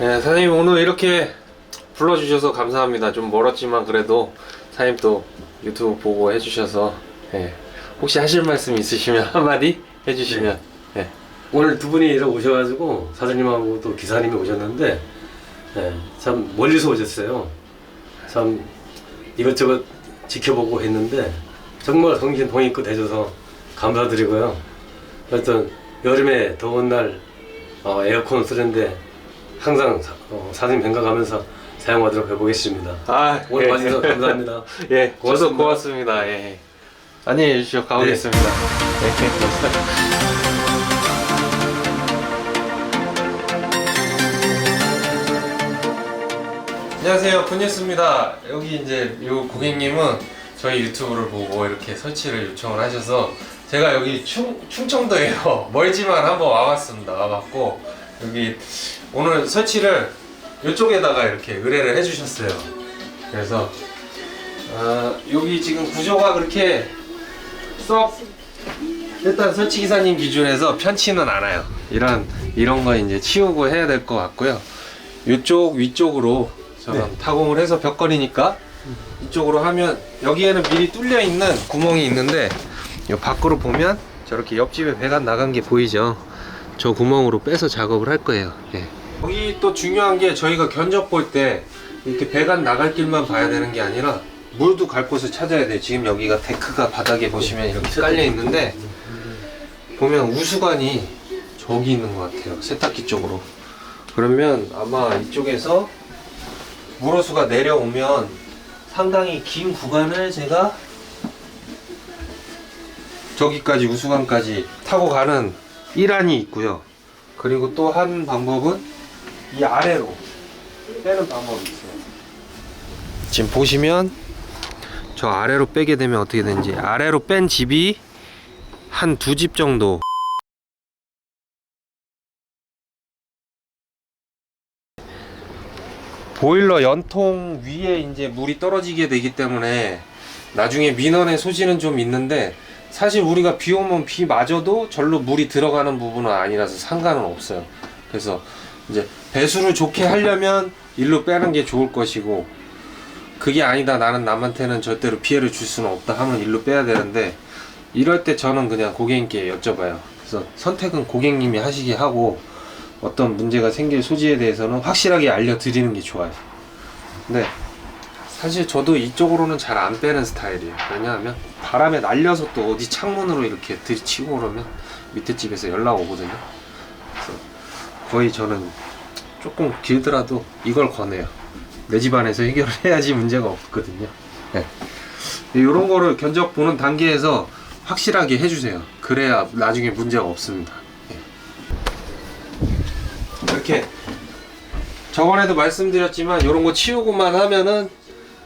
네, 사장님 오늘 이렇게 불러주셔서 감사합니다. 좀 멀었지만 그래도 사장님 또 유튜브 보고 해주셔서 예, 혹시 하실 말씀 있으시면 한마디 해주시면 예. 오늘 두 분이 이렇게 오셔가지고 사장님하고 또 기사님이 오셨는데 예, 참 멀리서 오셨어요. 참 이것저것 지켜보고 했는데 정말 성신 동의껏 해줘서 감사드리고요. 하여튼 여름에 더운 날 어, 에어컨 쓰는데 항상 사, 어, 사장님 생각하면서 사용하도록 해보겠습니다. 아, 오늘 예. 와주셔서 감사합니다. 예, 저도 고맙습니다. 고맙습니다. 예. 안녕히 계십시오. 가보겠습니다. 예. 안녕하세요, 분뉴스입니다. 여기 이제 요 고객님은 저희 유튜브를 보고 이렇게 설치를 요청을 하셔서 제가 여기 충, 충청도에요. 멀지만 한번 와봤습니다. 와봤고 여기 오늘 설치를 이쪽에다가 이렇게 의뢰를 해주셨어요. 그래서 아, 여기 지금 구조가 그렇게 썩 일단 설치 기사님 기준에서 편치는 않아요. 이런 이런 거 이제 치우고 해야 될 것 같고요. 이쪽 위쪽으로 저는 타공을 해서 벽걸이니까 이쪽으로 하면 여기에는 미리 뚫려 있는 구멍이 있는데 이 밖으로 보면 저렇게 옆집에 배관 나간 게 보이죠? 저 구멍으로 빼서 작업을 할 거예요. 예. 여기 또 중요한 게 저희가 견적 볼 때 이렇게 배관 나갈 길만 봐야 되는 게 아니라 물도 갈 곳을 찾아야 돼요. 지금 여기가 데크가 바닥에 보시면 이렇게 깔려 있는데 보면 우수관이 저기 있는 것 같아요. 세탁기 쪽으로. 그러면 아마 이쪽에서 물호수가 내려오면 상당히 긴 구간을 제가 저기까지 우수관까지 타고 가는 일환이 있고요. 그리고 또 한 방법은 이 아래로 빼는 방법이 있어요. 지금 보시면 저 아래로 빼게 되면 어떻게 되는지 아래로 뺀 집이 한 두 집 정도 보일러 연통 위에 이제 물이 떨어지게 되기 때문에 나중에 민원의 소지는 좀 있는데 사실 우리가 비 오면 비 맞아도 절로 물이 들어가는 부분은 아니라서 상관은 없어요. 그래서 이제 배수를 좋게 하려면 일로 빼는 게 좋을 것이고 그게 아니다 나는 남한테는 절대로 피해를 줄 수는 없다 하면 일로 빼야 되는데 이럴 때 저는 그냥 고객님께 여쭤봐요. 그래서 선택은 고객님이 하시게 하고 어떤 문제가 생길 소지에 대해서는 확실하게 알려드리는 게 좋아요. 근데 사실 저도 이쪽으로는 잘 안 빼는 스타일이에요. 왜냐하면 바람에 날려서 또 어디 창문으로 이렇게 들이치고 그러면 밑에 집에서 연락 오거든요. 거의 저는 조금 길더라도 이걸 권해요. 내 집 안에서 해결을 해야지 문제가 없거든요. 네. 이런 거를 견적 보는 단계에서 확실하게 해주세요. 그래야 나중에 문제가 없습니다. 예. 이렇게 저번에도 말씀드렸지만 이런 거 치우고만 하면은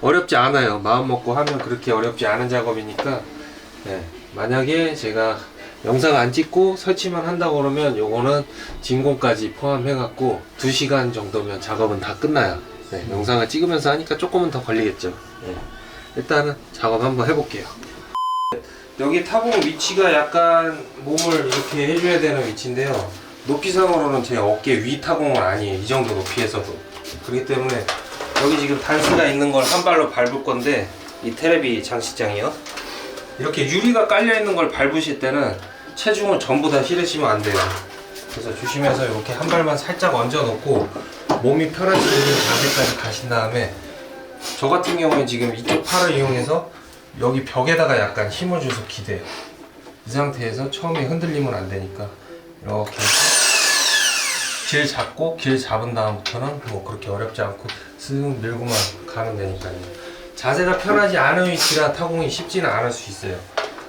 어렵지 않아요. 마음 먹고 하면 그렇게 어렵지 않은 작업이니까 예. 만약에 제가 영상 안 찍고 설치만 한다고 그러면 요거는 진공까지 포함해 갖고 2시간 정도면 작업은 다 끝나요. 네, 영상을 찍으면서 하니까 조금은 더 걸리겠죠. 예. 일단은 작업 한번 해볼게요. 여기 타공 위치가 약간 몸을 이렇게 해줘야 되는 위치인데요. 높이상으로는 제 어깨 위 타공은 아니에요. 이 정도 높이에서도. 그렇기 때문에 여기 지금 단스가 있는 걸 한 발로 밟을 건데 이 테레비 장식장이요. 이렇게 유리가 깔려 있는 걸 밟으실 때는 체중을 전부 다 실으시면 안 돼요. 그래서 조심해서 이렇게 한 발만 살짝 얹어 놓고 몸이 편할 수 있는 자세까지 가신 다음에 저 같은 경우는 지금 이쪽 팔을 이용해서 여기 벽에다가 약간 힘을 줘서 기대요. 이 상태에서 처음에 흔들리면 안 되니까 이렇게 해서 길 잡고 길 잡은 다음부터는 뭐 그렇게 어렵지 않고 쓱 밀고만 가면 되니까요. 자세가 편하지 않은 위치라 타공이 쉽지는 않을 수 있어요.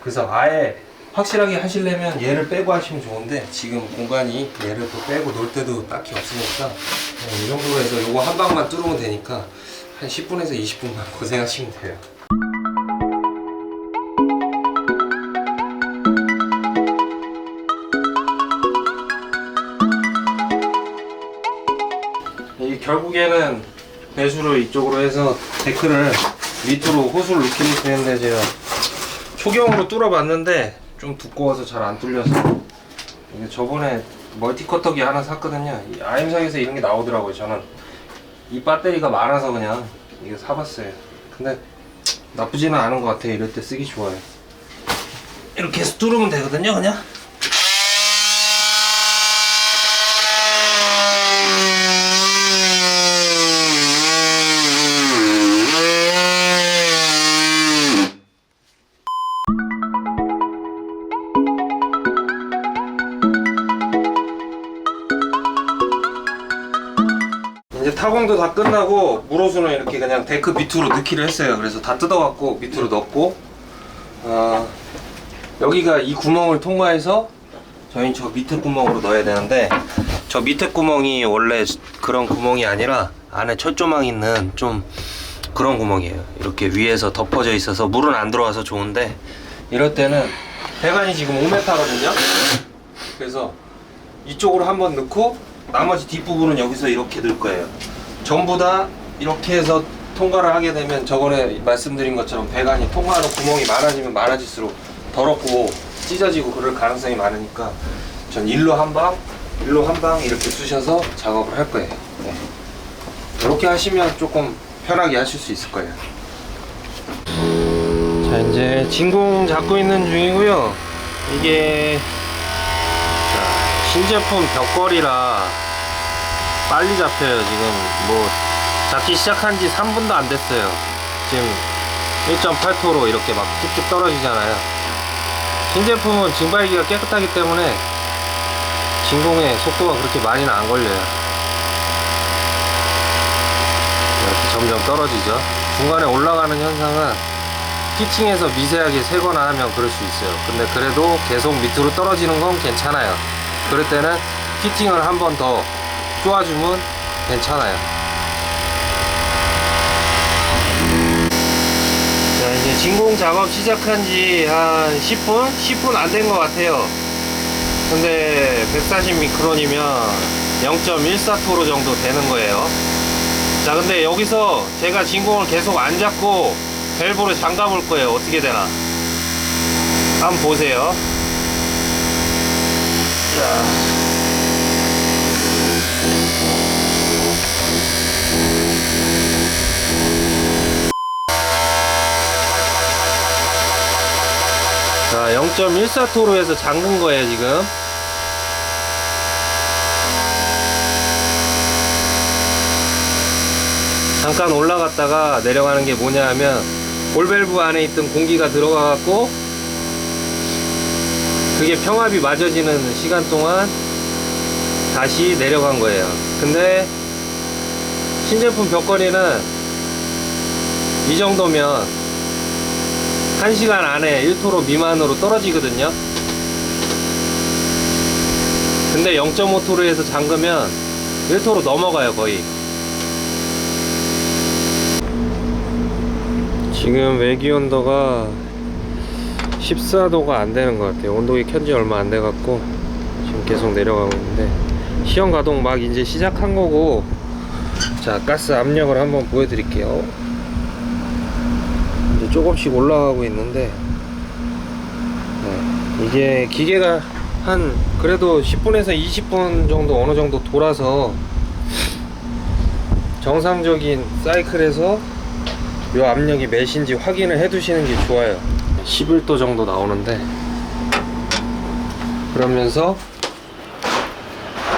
그래서 아예 확실하게 하시려면 얘를 빼고 하시면 좋은데 지금 공간이 얘를 또 빼고 놀 때도 딱히 없으니까 그냥 이 정도로 해서 요거 한 방만 뚫으면 되니까 한 10분에서 20분만 고생하시면 돼요. 이 결국에는 배수를 이쪽으로 해서 데크를 밑으로 호수를 넣기로 되는데 제가 초경으로 뚫어봤는데 좀 두꺼워서 잘 안 뚫려서 이게 저번에 멀티 커터기 하나 샀거든요. 이 아임상에서 이런 게 나오더라고요. 저는 이 배터리가 많아서 그냥 이거 사봤어요. 근데 나쁘지는 않은 것 같아요. 이럴 때 쓰기 좋아요. 이렇게 해서 뚫으면 되거든요, 그냥. 이제 타공도 다 끝나고 물호수는 이렇게 그냥 데크 밑으로 넣기로 했어요. 그래서 다 뜯어갖고 밑으로 넣고 아, 여기가 이 구멍을 통과해서 저희 저 밑에 구멍으로 넣어야 되는데 저 밑에 구멍이 원래 그런 구멍이 아니라 안에 철조망 있는 좀 그런 구멍이에요. 이렇게 위에서 덮어져 있어서 물은 안 들어와서 좋은데 이럴 때는 배관이 지금 5m거든요. 그래서 이쪽으로 한번 넣고 나머지 뒷부분은 여기서 이렇게 넣을 거예요. 전부 다 이렇게 해서 통과를 하게 되면 저번에 말씀드린 것처럼 배관이 통과하는 구멍이 많아지면 많아질수록 더럽고 찢어지고 그럴 가능성이 많으니까 전 일로 한 방, 일로 한 방 이렇게 쑤셔서 작업을 할 거예요. 네. 이렇게 하시면 조금 편하게 하실 수 있을 거예요. 자 이제 진공 잡고 있는 중이고요. 이게 자, 신제품 벽걸이라 빨리 잡혀요. 지금 뭐 잡기 시작한 지 3분도 안 됐어요. 지금 1.8토로 이렇게 막 뚝뚝 떨어지잖아요. 신제품은 증발기가 깨끗하기 때문에 진공의 속도가 그렇게 많이는 안 걸려요. 이렇게 점점 떨어지죠. 중간에 올라가는 현상은 피칭해서 미세하게 세거나 하면 그럴 수 있어요. 근데 그래도 계속 밑으로 떨어지는 건 괜찮아요. 그럴 때는 피팅을 한 번 더 쪼아주면 괜찮아요. 자, 이제 진공 작업 시작한 지 한 10분? 10분 안 된 것 같아요. 근데 140 미크론이면 0.14토로 정도 되는 거예요. 자, 근데 여기서 제가 진공을 계속 안 잡고 밸브를 잠가 볼 거예요. 어떻게 되나. 한번 보세요. 자. 자, 0.14토로 해서 잠근 거예요, 지금. 잠깐 올라갔다가 내려가는 게 뭐냐 하면 볼밸브 안에 있던 공기가 들어가 갖고 그게 평합이 맞아지는 시간 동안 다시 내려간 거예요. 근데 신제품 벽걸이는 이 정도면 1시간 안에 1토로 미만으로 떨어지거든요. 근데 0.5토로에서 잠그면 1토로 넘어가요, 거의. 지금 외기 온도가 14도가 안 되는 것 같아요. 온도계 켠지 얼마 안 돼 갖고 지금 계속 내려가고 있는데 시험 가동 막 이제 시작한 거고 자 가스 압력을 한번 보여드릴게요. 이제 조금씩 올라가고 있는데 네, 이게 기계가 한 그래도 10분에서 20분 정도 어느 정도 돌아서 정상적인 사이클에서 요 압력이 몇인지 확인을 해 두시는 게 좋아요 11도 정도 나오는데 그러면서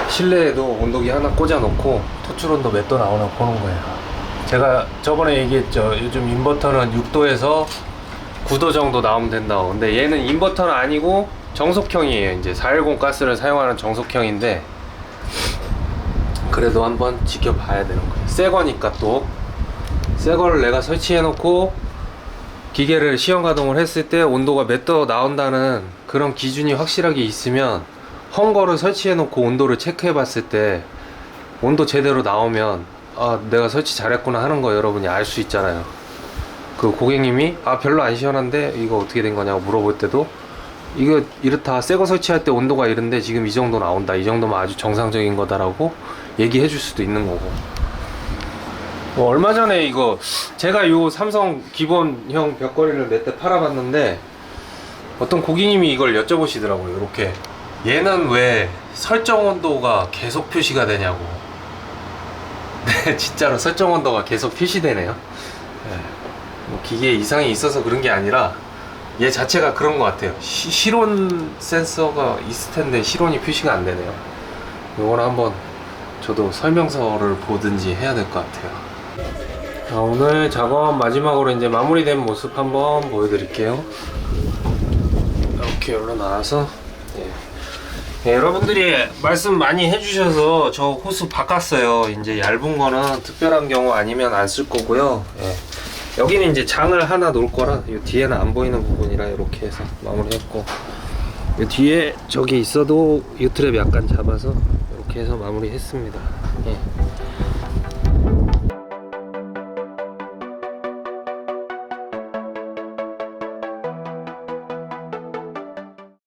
실내에도 온도계 하나 꽂아 놓고 토출 온도 몇 도 나오나 보는 거예요. 제가 저번에 얘기했죠. 요즘 인버터는 6도에서 9도 정도 나오면 된다고. 근데 얘는 인버터는 아니고 정속형이에요. 이제 410 가스를 사용하는 정속형인데 그래도 한번 지켜봐야 되는 거예요. 새 거니까 또. 새 거를 내가 설치해 놓고 기계를 시험 가동을 했을 때 온도가 몇 도 나온다는 그런 기준이 확실하게 있으면 헝 거를 설치해 놓고 온도를 체크해 봤을 때 온도 제대로 나오면 아 내가 설치 잘했구나 하는 거 여러분이 알 수 있잖아요. 그 고객님이 아 별로 안 시원한데? 이거 어떻게 된 거냐고 물어볼 때도 이거 이렇다. 새거 설치할 때 온도가 이런데 지금 이 정도 나온다. 이 정도면 아주 정상적인 거다라고 얘기해 줄 수도 있는 거고 뭐 얼마 전에 이거 제가 요 삼성 기본형 벽걸이를 몇 대 팔아봤는데 어떤 고객님이 이걸 여쭤보시더라고요. 이렇게 얘는 왜 설정 온도가 계속 표시가 되냐고. 네, 진짜로 설정 온도가 계속 표시되네요. 네. 뭐 기계에 이상이 있어서 그런 게 아니라 얘 자체가 그런 것 같아요. 시, 실온 센서가 있을 텐데 실온이 표시가 안 되네요. 요걸 한번 저도 설명서를 보든지 해야 될 것 같아요. 자, 오늘 작업 마지막으로 이제 마무리된 모습 한번 보여드릴게요. 이렇게 올라나와서 예. 네, 여러분들이 말씀 많이 해주셔서 저 호스 바꿨어요. 이제 얇은 거는 특별한 경우 아니면 안 쓸 거고요. 예. 여기는 이제 장을 하나 놓을 거라 이 뒤에는 안 보이는 부분이라 이렇게 해서 마무리했고 이 뒤에 저기 있어도 유트랩 약간 잡아서 이렇게 해서 마무리했습니다.